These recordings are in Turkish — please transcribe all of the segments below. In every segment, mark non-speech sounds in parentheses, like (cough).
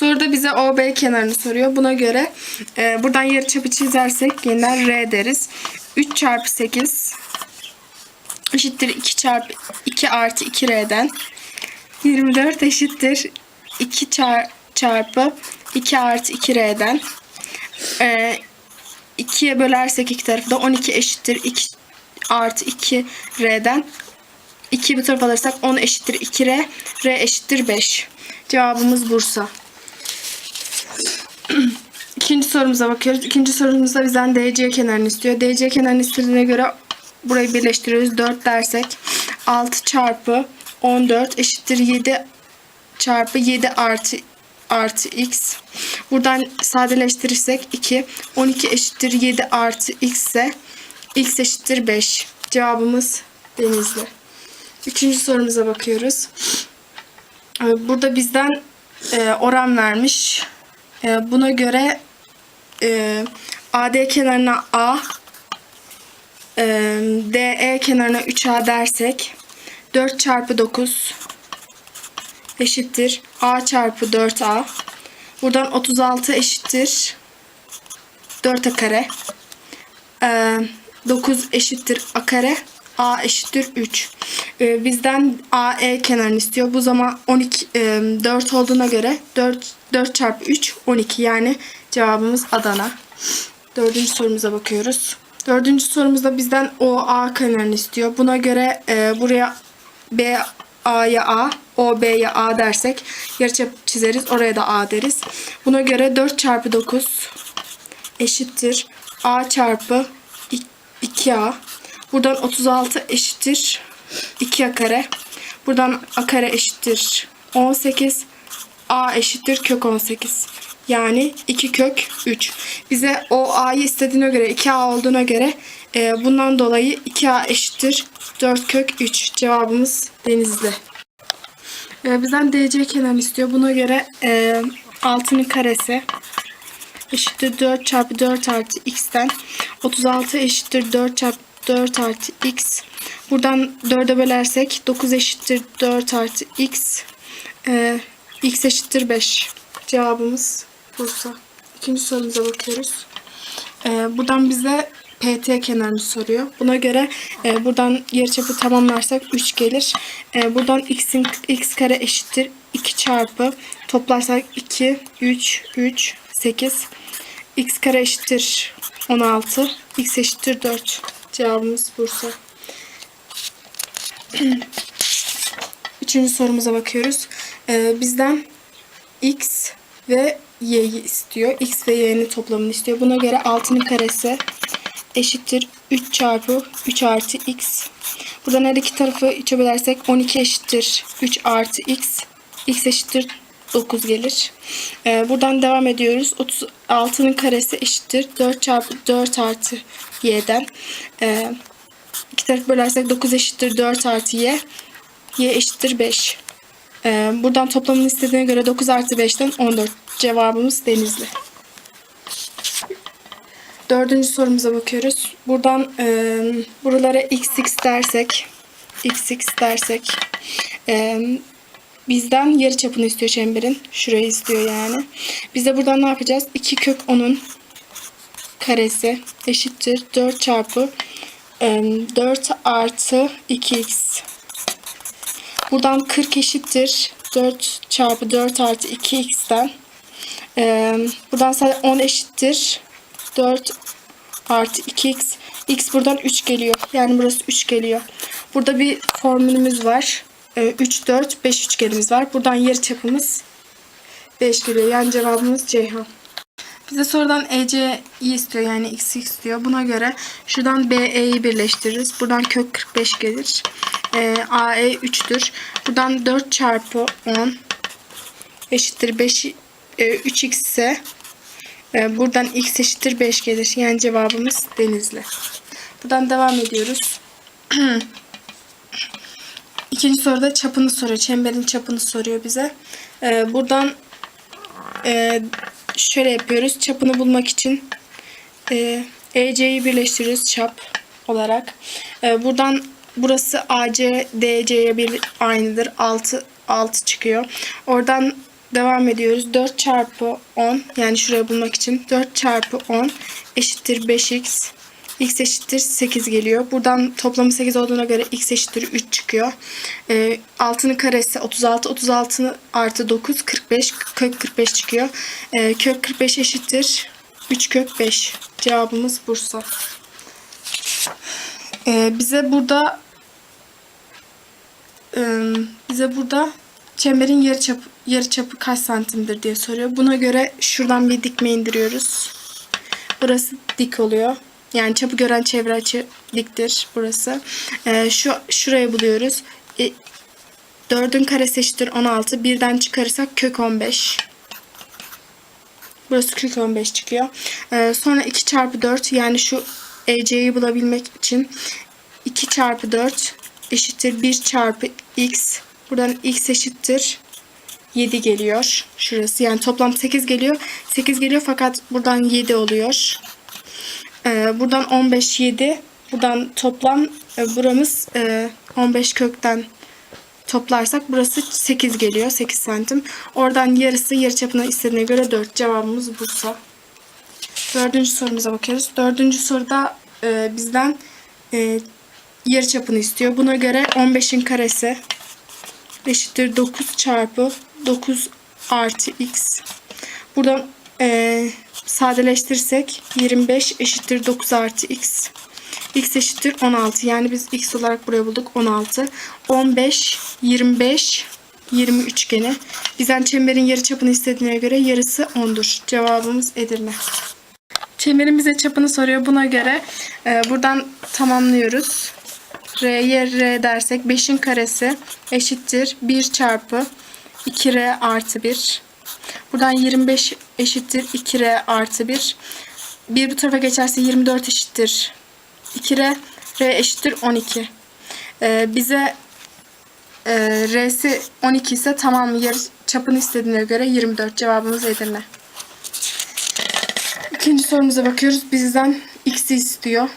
Soruda bize OB kenarını soruyor. Buna göre e, buradan yarıçapı çizersek yeniden R deriz. 3 çarpı 8 eşittir 2 çarpı 2 artı 2R'den 24 eşittir 2 çar- çarpı 2 artı 2R'den e, 2'ye bölersek iki tarafı da 12 eşittir 2 artı 2R'den 2'yi bir tarafa alırsak 10 eşittir 2R. R eşittir 5. Cevabımız Bursa. İkinci sorumuza bakıyoruz. İkinci sorumuzda bizden DC kenarını istiyor. DC kenarını istediğine göre burayı birleştiriyoruz. 4 dersek 6 çarpı 14 eşittir 7 çarpı 7 artı artı x. Buradan sadeleştirirsek 2. 12 eşittir 7 artı x ise x eşittir 5. Cevabımız Denizli. Üçüncü sorumuza bakıyoruz. Ee, Burada bizden e, oran vermiş. E, Buna göre e, AD kenarına A, e, DE kenarına 3A dersek 4 çarpı 9 eşittir A çarpı 4A. Buradan 36 eşittir 4A kare. Ee, 9 eşittir A kare. A eşittir 3. Ee, bizden AE kenarını istiyor. Bu zaman 12 e, 4 olduğuna göre 4 4 çarpı 3 12 yani cevabımız Adana. Dördüncü sorumuza bakıyoruz. Dördüncü sorumuzda bizden OA kenarını istiyor. Buna göre e, buraya B A'ya A, O B'ye A dersek yarıçap çizeriz. Oraya da A deriz. Buna göre 4 çarpı 9 eşittir A çarpı 2A. Buradan 36 eşittir 2A kare. Buradan A kare eşittir 18. A eşittir kök 18. Yani 2 kök 3. Bize o A'yı istediğine göre 2A olduğuna göre e, bundan dolayı 2A eşittir 4 kök 3. Cevabımız Denizli. E, bizden DC kenarını istiyor. Buna göre e, 6'nın karesi eşittir 4 çarpı 4 artı x'ten 36 eşittir 4 çarpı 4 artı x. Buradan 4'e bölersek 9 eşittir 4 artı x. Ee, x eşittir 5. Cevabımız Bursa. İkinci sorumuza bakıyoruz. Ee, buradan bize PT kenarını soruyor. Buna göre e, buradan yarıçapı tamamlarsak 3 gelir. E, buradan x'in x kare eşittir 2 çarpı toplarsak 2, 3, 3, 8. x kare eşittir 16. x eşittir 4. Cevabımız Bursa. (clears throat) Üçüncü sorumuza bakıyoruz. Ee, bizden x ve y'yi istiyor. x ve y'nin toplamını istiyor. Buna göre 6'nın karesi eşittir 3 çarpı 3 artı x. Buradan her iki tarafı 3'e bölersek 12 eşittir 3 artı x. x eşittir 9 gelir. Ee, buradan devam ediyoruz. 36'nın karesi eşittir 4 çarpı 4 artı y'den. Ee, iki tarafı bölersek 9 eşittir 4 artı y. y eşittir 5. Ee, buradan toplamını istediğine göre 9 artı 5'ten 14. Cevabımız Denizli. Dördüncü sorumuza bakıyoruz. Buradan e, buralara xx dersek xx dersek e, bizden yarı çapını istiyor çemberin. Şurayı istiyor yani. Biz de buradan ne yapacağız? 2 kök 10'un karesi eşittir 4 çarpı e, 4 artı 2x. Buradan 40 eşittir 4 çarpı 4 artı 2x'ten. E, buradan sadece 10 eşittir 4 artı 2x. x buradan 3 geliyor. Yani burası 3 geliyor. Burada bir formülümüz var. E, 3, 4, 5 üçgenimiz var. Buradan yarıçapımız 5 geliyor. Yani cevabımız Ceyhan. Bize sorudan EC'yi istiyor yani x istiyor. Buna göre şuradan BE'yi birleştiririz. Buradan kök 45 gelir. E, AE 3'tür. Buradan 4 çarpı 10 eşittir 5 e, 3x ise e, buradan x eşittir 5 gelir. Yani cevabımız Denizli. Buradan devam ediyoruz. (clears throat) İkinci soruda çapını soruyor. Çemberin çapını soruyor bize. E, buradan e, şöyle yapıyoruz. Çapını bulmak için e, EC'yi birleştiririz çap olarak. E, buradan burası AC DC'ye bir aynıdır. 6 6 çıkıyor. Oradan devam ediyoruz. 4 çarpı 10 yani şuraya bulmak için 4 çarpı 10 eşittir 5x. X eşittir 8 geliyor. Buradan toplamı 8 olduğuna göre x eşittir 3 çıkıyor. Ee, 6'nın karesi 36. 36 artı 9 45. Kök 45 çıkıyor. Ee, kök 45 eşittir 3 kök 5. Cevabımız Bursa. Ee, bize burada e, bize burada çemberin yarıçapı yarıçapı kaç santimdir diye soruyor. Buna göre şuradan bir dikme indiriyoruz. Burası dik oluyor. Yani çapı gören çevre açı diktir burası. Ee, şu şurayı buluyoruz. E, 4'ün karesi eşittir 16. Birden çıkarırsak kök 15. Burası kök 15 çıkıyor. Ee, sonra 2 çarpı 4 yani şu EC'yi bulabilmek için 2 çarpı 4 eşittir 1 çarpı x. Buradan x eşittir 7 geliyor. Şurası yani toplam 8 geliyor. 8 geliyor fakat buradan 7 oluyor. Ee, buradan 15 7. Buradan toplam e, buramız e, 15 kökten toplarsak burası 8 geliyor. 8 santim. Oradan yarısı yarıçapına istediğine göre 4. Cevabımız Bursa. Dördüncü sorumuza bakıyoruz. Dördüncü soruda e, bizden e, yarıçapını istiyor. Buna göre 15'in karesi eşittir 9 çarpı 9 artı x. Buradan e, sadeleştirirsek 25 eşittir 9 artı x. x eşittir 16. Yani biz x olarak buraya bulduk 16. 15, 25, 20 üçgeni. Bizden çemberin yarıçapını istediğine göre yarısı 10'dur. Cevabımız Edirne. Çemberin bize çapını soruyor. Buna göre e, buradan tamamlıyoruz. R'ye R dersek 5'in karesi eşittir 1 çarpı 2R artı 1. Buradan 25 eşittir 2R artı 1. 1 bu tarafa geçerse 24 eşittir 2R. R eşittir 12. Ee, bize e, R'si 12 ise tamam yer çapını istediğine göre 24 cevabımız Edirne. İkinci sorumuza bakıyoruz. Bizden x'i istiyor.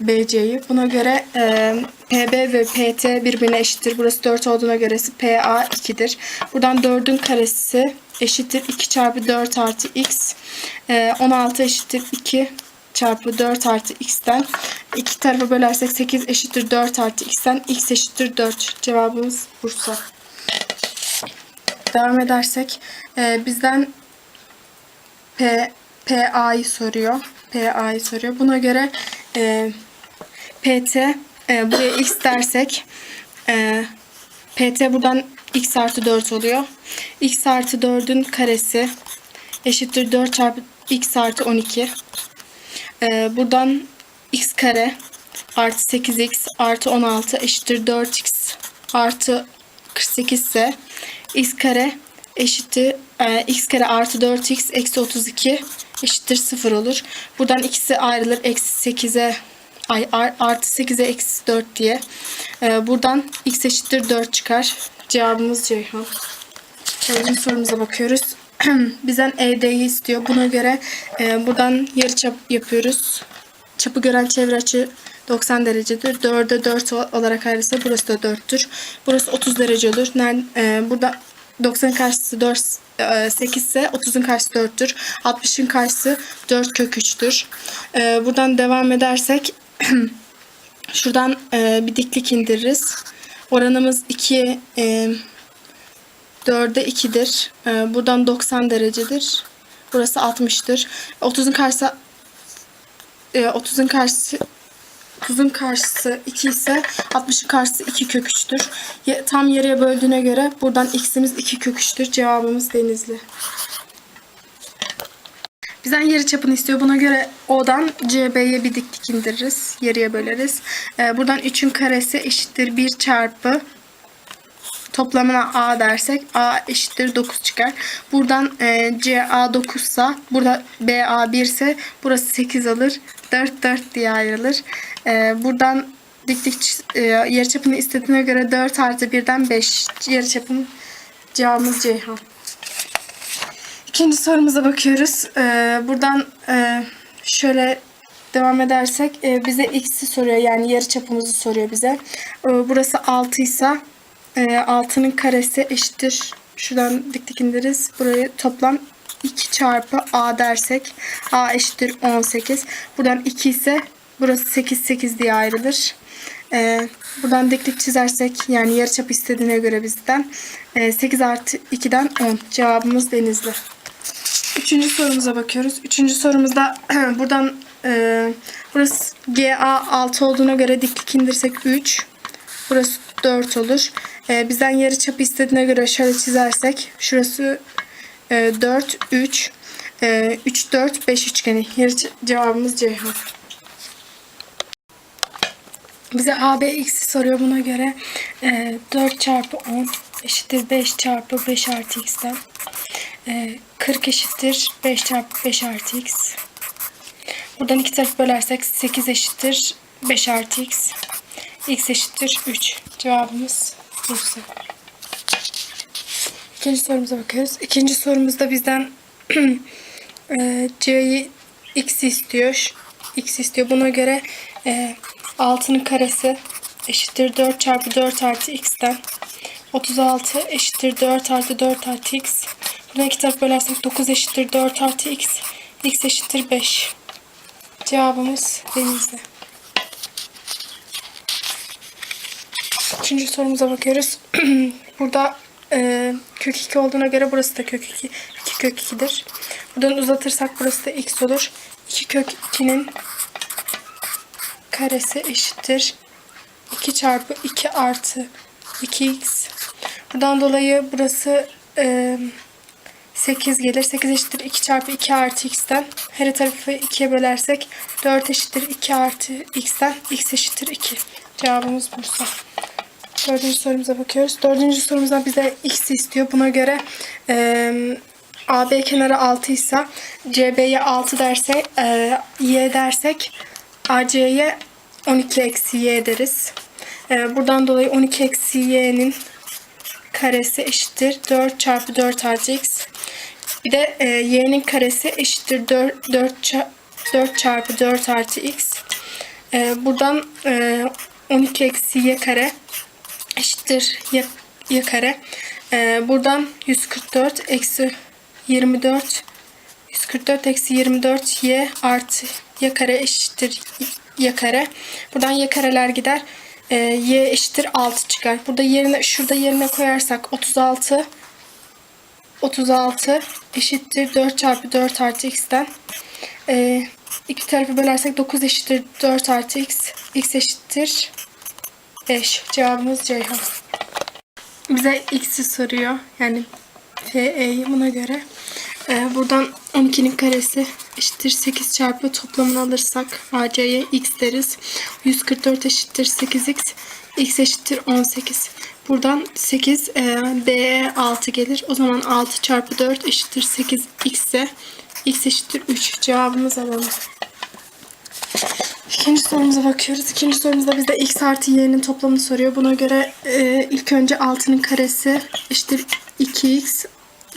BC'yi. Buna göre e, PB ve PT birbirine eşittir. Burası 4 olduğuna göre PA 2'dir. Buradan 4'ün karesi eşittir 2 çarpı 4 artı x. E, 16 eşittir 2 çarpı 4 artı x'ten. iki tarafa bölersek 8 eşittir 4 artı x'ten. x eşittir 4. Cevabımız Bursa. Devam edersek e, bizden P, PA'yı soruyor. PA'yı soruyor. Buna göre e, PT e, buraya x dersek e, PT buradan x artı 4 oluyor. x artı 4'ün karesi eşittir 4 çarpı x artı 12. E, buradan x kare artı 8x artı 16 eşittir 4x artı 48 ise x kare eşittir e, x kare artı 4x eksi 32 eşittir 0 olur. Buradan ikisi ayrılır. Eksi 8'e ay ar- artı 8'e eksi 4 diye. E, buradan x eşittir 4 çıkar. Cevabımız Ceyhan. Dördüncü sorumuza bakıyoruz. (clears throat) Bizden ED'yi istiyor. Buna göre e, buradan yarıçap yapıyoruz. Çapı gören çevre açı 90 derecedir. 4'e 4 olarak ayrılsa burası da 4'tür. Burası 30 derece olur. Nerede, e, burada 90'ın karşısı 4, e, 8 ise 30'un karşısı 4'tür. 60'ın karşısı 4 kök 3'tür. E, buradan devam edersek (clears throat) şuradan e, bir diklik indiririz. Oranımız 2 e, 4'e 2'dir. E, buradan 90 derecedir. Burası 60'tır. 30'un karşısı e, 30'un karşısı 30'un karşısı 2 ise 60'ın karşısı 2 kök 3'tür. Ya- Tam yarıya böldüğüne göre buradan x'imiz 2 kök 3'tür. Cevabımız Denizli. Bizden yarı çapını istiyor. Buna göre O'dan CB'ye bir diklik indiririz. Yarıya böleriz. Ee, buradan 3'ün karesi eşittir 1 çarpı toplamına A dersek A eşittir 9 çıkar. Buradan e, CA 9 ise burada BA 1 ise burası 8 alır. 4 4 diye ayrılır. E, buradan diklik e, yarıçapını istediğine göre 4 artı 1'den 5 yarıçapın cevabımız Ceyhan. İkinci sorumuza bakıyoruz. Ee, buradan e, şöyle devam edersek e, bize x'i soruyor. Yani yarı çapımızı soruyor bize. Ee, burası 6 ise e, 6'nın karesi eşittir Şuradan dik dik indiririz. Burayı toplam 2 çarpı a dersek a eşittir 18. Buradan 2 ise burası 8 8 diye ayrılır. Ee, buradan dik dik çizersek yani yarıçap istediğine göre bizden e, 8 artı 2'den 10. Cevabımız denizli. Üçüncü sorumuza bakıyoruz. Üçüncü sorumuzda (clears throat) buradan e, burası GA 6 olduğuna göre diklik indirsek 3. Burası 4 olur. E, bizden yarı çapı istediğine göre şöyle çizersek şurası e, 4, 3, e, 3, 4, 5 üçgeni. Yarı cevabımız Ceyhan. Bize AB x'i soruyor buna göre e, 4 çarpı 10 eşittir 5 çarpı 5 artı x'ten. E, 40 eşittir 5 çarpı 5 artı x. Buradan iki tarafı bölersek 8 eşittir 5 artı x. x eşittir 3. Cevabımız Bursa. İkinci sorumuza bakıyoruz. İkinci sorumuzda bizden (clears throat) e, c'yi x istiyor. X istiyor. Buna göre e, 6'nın karesi eşittir 4 çarpı 4 artı x'ten. 36 eşittir 4 artı 4 artı x. Buradan iki taraf bölersek 9 eşittir 4 artı x. x eşittir 5. Cevabımız denizde. Üçüncü sorumuza bakıyoruz. (clears throat) Burada e, kök 2 olduğuna göre burası da kök 2. 2 kök 2'dir. Buradan uzatırsak burası da x olur. 2 kök 2'nin karesi eşittir. 2 çarpı 2 artı 2x. Buradan dolayı burası e, 8 gelir. 8 eşittir 2 çarpı 2 artı x'ten. Her tarafı 2'ye bölersek 4 eşittir 2 artı x'ten. x eşittir 2. Cevabımız Bursa. Dördüncü sorumuza bakıyoruz. Dördüncü sorumuzda bize x istiyor. Buna göre e, AB kenarı 6 ise CB'ye 6 derse e, y dersek AC'ye 12 eksi y deriz. E, buradan dolayı 12 eksi y'nin karesi eşittir 4 çarpı 4 artı x. Bir de e, y'nin karesi eşittir 4, 4, ça- 4 çarpı 4 artı x. E, buradan e, 12 eksi y kare eşittir y, y kare. E, buradan 144 eksi 24 144 eksi 24 y artı y kare eşittir y kare. Buradan y kareler gider. E, y eşittir 6 çıkar. Burada yerine şurada yerine koyarsak 36 36 eşittir 4 çarpı 4 artı x'ten. E, iki tarafı bölersek 9 eşittir 4 artı x. x eşittir 5. Cevabımız Ceyhan. Bize x'i soruyor. Yani FE'yi buna göre. Ee, buradan 12'nin karesi eşittir 8 çarpı toplamını alırsak AC'ye x deriz. 144 eşittir 8x. x eşittir 18. Buradan 8 e, B'ye 6 gelir. O zaman 6 çarpı 4 eşittir 8 x ise x eşittir 3. Cevabımız alalım. İkinci sorumuza bakıyoruz. İkinci sorumuzda bizde x artı y'nin toplamını soruyor. Buna göre e, ilk önce 6'nın karesi eşittir 2x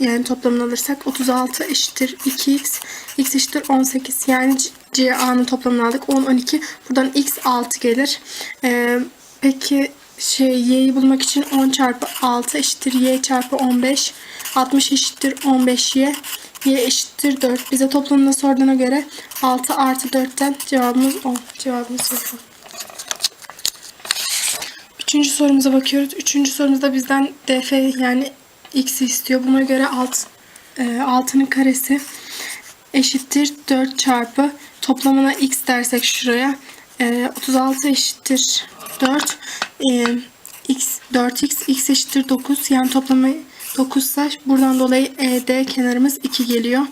yani toplamını alırsak 36 eşittir 2x x eşittir 18 yani C- CA'nın toplamını aldık 10 12 buradan x 6 gelir. E, peki şey y'yi bulmak için 10 çarpı 6 eşittir y çarpı 15 60 eşittir 15y y eşittir 4. Bize toplamını sorduğuna göre 6 artı 4'ten cevabımız 10. Cevabımız yok. Üçüncü sorumuza bakıyoruz. Üçüncü sorumuzda bizden df yani x istiyor. Buna göre alt, e, 6'nın karesi eşittir 4 çarpı toplamına x dersek şuraya e, 36 eşittir 4 e, x 4x x eşittir 9 yani toplamı 9 ise buradan dolayı ED kenarımız 2 geliyor.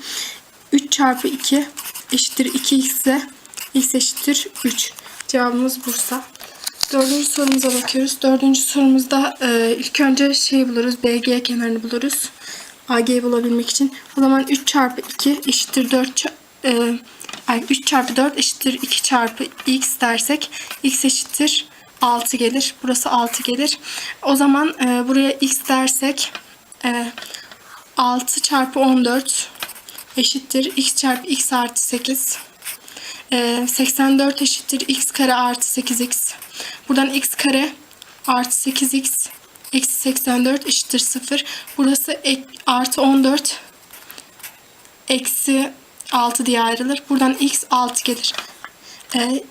3 çarpı 2 eşittir 2x ise x eşittir 3. Cevabımız Bursa. Dördüncü sorumuza bakıyoruz. Dördüncü sorumuzda e, ilk önce şey buluruz. BG kenarını buluruz. AG'yi bulabilmek için. O zaman 3 çarpı 2 eşittir 4 ça- e, ay 3 çarpı 4 eşittir 2 çarpı x dersek x eşittir 6 gelir. Burası 6 gelir. O zaman e, buraya x dersek e, 6 çarpı 14 eşittir x çarpı x artı 8. Ee, 84 eşittir x kare artı 8x. Buradan x kare artı 8x eksi 84 eşittir 0. Burası ek, artı 14 eksi 6 diye ayrılır. Buradan x 6 gelir. Ee,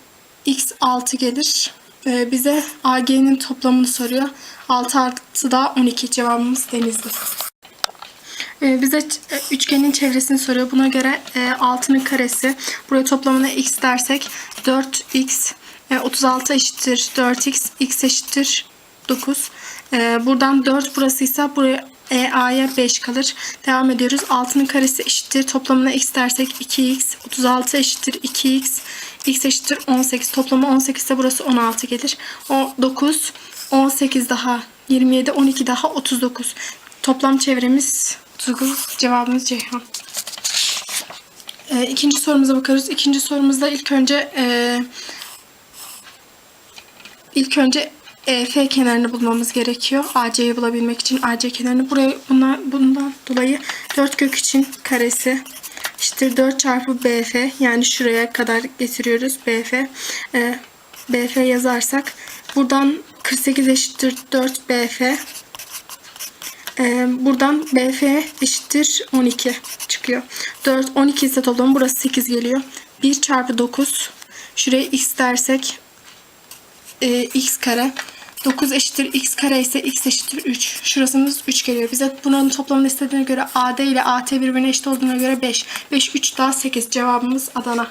x 6 gelir. Ee, bize AG'nin toplamını soruyor. 6 artı da 12 cevabımız denizli. Ee, bize e, üçgenin çevresini soruyor. Buna göre e, 6'nın karesi. Buraya toplamına x dersek 4x e, 36 eşittir 4x x eşittir 9. E, buradan 4 burasıysa buraya e, A'ya 5 kalır. Devam ediyoruz. 6'nın karesi eşittir. Toplamına x dersek 2x. 36 eşittir 2x. x eşittir 18. Toplamı 18 ise burası 16 gelir. O 9, 18 daha 27, 12 daha 39. Toplam çevremiz 39. Cevabımız Ceyhan. Ee, ikinci sorumuza bakarız. İkinci sorumuzda ilk önce e, ilk önce EF kenarını bulmamız gerekiyor. AC'yi bulabilmek için AC kenarını buraya buna, bundan dolayı 4 kök için karesi işte 4 çarpı BF yani şuraya kadar getiriyoruz BF. Ee, BF yazarsak buradan 48 eşittir 4 BF. Ee, buradan BF eşittir 12 çıkıyor. 4, 12 ise toplamı burası 8 geliyor. 1 çarpı 9. Şuraya x dersek e, x kare. 9 eşittir x kare ise x eşittir 3. Şurasımız 3 geliyor. Bize bunun toplamını istediğine göre AD ile AT birbirine eşit olduğuna göre 5. 5, 3 daha 8. Cevabımız Adana.